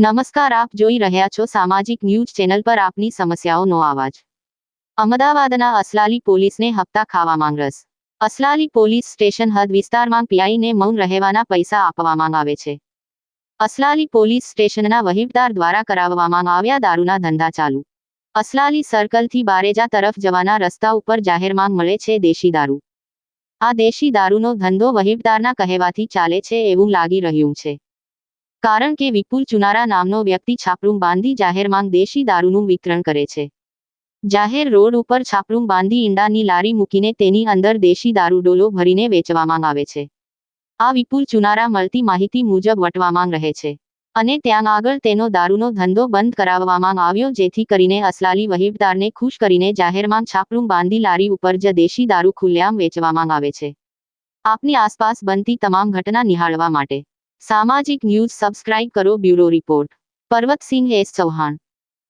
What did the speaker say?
નમસ્કાર, આપ જોઈ રહ્યા છો સામાજિક ન્યૂઝ ચેનલ પર આપની સમસ્યાઓનો અવાજ અમદાવાદના અસલાલી પોલીસને હપ્તા ખાવામાં રસ. અસલાલી પોલીસ સ્ટેશન હદ વિસ્તારમાં પીઆઈને મૌન રહેવાના પૈસા આપવામાં આવે છે. અસલાલી પોલીસ સ્ટેશનના વહીવટદાર દ્વારા કરાવવામાં આવ્યા દારૂના ધંધા ચાલુ. અસલાલી સર્કલથી બારેજા તરફ જવાના રસ્તા ઉપર જાહેરમાં મળે છે દેશી દારૂ. આ દેશી દારૂનો ધંધો વહીવટદારના કહેવાથી ચાલે છે એવું લાગી રહ્યું છે. કારણ કે વિપુલ ચુનારા નામનો વ્યક્તિ છાપરૂમ બાંધી જાહેરમાં દેશી દારૂનું વિતરણ કરે છે. જાહેર રોડ ઉપર છાપરૂમ બાંધી ઈંડાની લારી મૂકીને તેની અંદર દેશી દારૂ ડોલો ભરીને વેચવામાં આવે છે. આ વિપુલ ચુનારા મળતી માહિતી મુજબ વટવામાં રહે છે અને ત્યાં આગળ તેનો દારૂનો ધંધો બંધ કરાવવામાં આવ્યો જેથી કરીને અસલાલી વહીવટદારને ખુશ કરીને જાહેરમાં છાપરૂમ બાંધી લારી ઉપર જ દેશી દારૂ ખુલ્લેઆમ વેચવામાં આવે છે. આપની આસપાસ બનતી તમામ ઘટના નિહાળવા માટે સામાજિક ન્યૂઝ સબસ્ક્રાઇબ કરો bureau report. Parvatsinh S Chauhan.